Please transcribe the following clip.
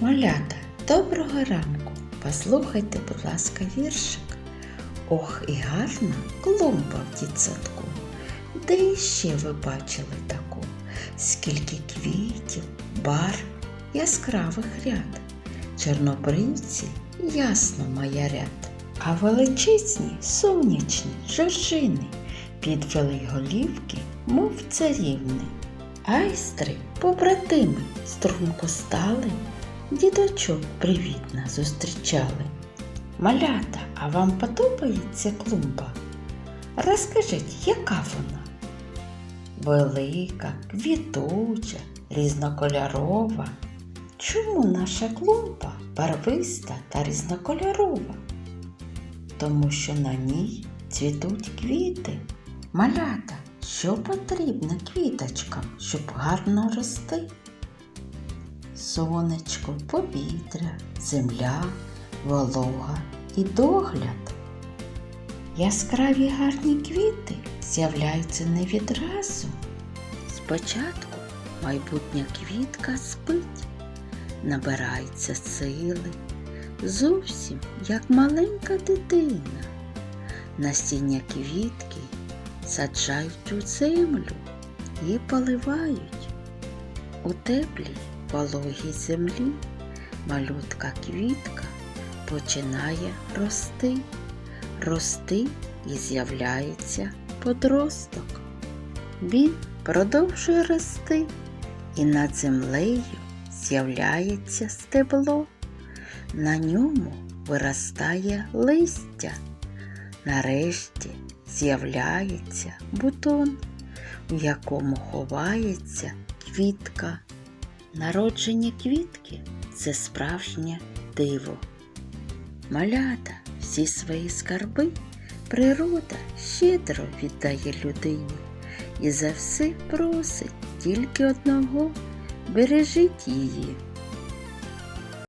Малята, доброго ранку. Послухайте, будь ласка, віршик. Ох, і гарна клумба в дітсадку. Де іще ви бачили таку? Скільки квітів, барв, яскравих ряд. Чорнобривці ясно маярят, а величезні сонячні жоржини підвели голівки, мов царівни. Айстри, побратими, струнко стали, діточок привітно зустрічали. Малята, а вам подобається клумба? Розкажіть, яка вона? Велика, квітуча, різнокольорова. Чому наша клумба барвиста та різнокольорова? Тому що на ній цвітуть квіти. Малята, що потрібно квіточкам, щоб гарно рости? Сонечко, повітря, земля, волога і догляд. Яскраві гарні квіти з'являються не відразу. Спочатку майбутня квітка спить, набирається сили, зовсім як маленька дитина. Насіння квітки саджають у землю і поливають. У теплій пологій землі малютка квітка починає рости, рости і з'являється подросток. Він продовжує рости, і над землею з'являється стебло. На ньому виростає листя. Нарешті з'являється бутон, у якому ховається квітка. Народження квітки це справжнє диво. Малята всі свої скарби природа щедро віддає людині і за все просить тільки одного бережіть її.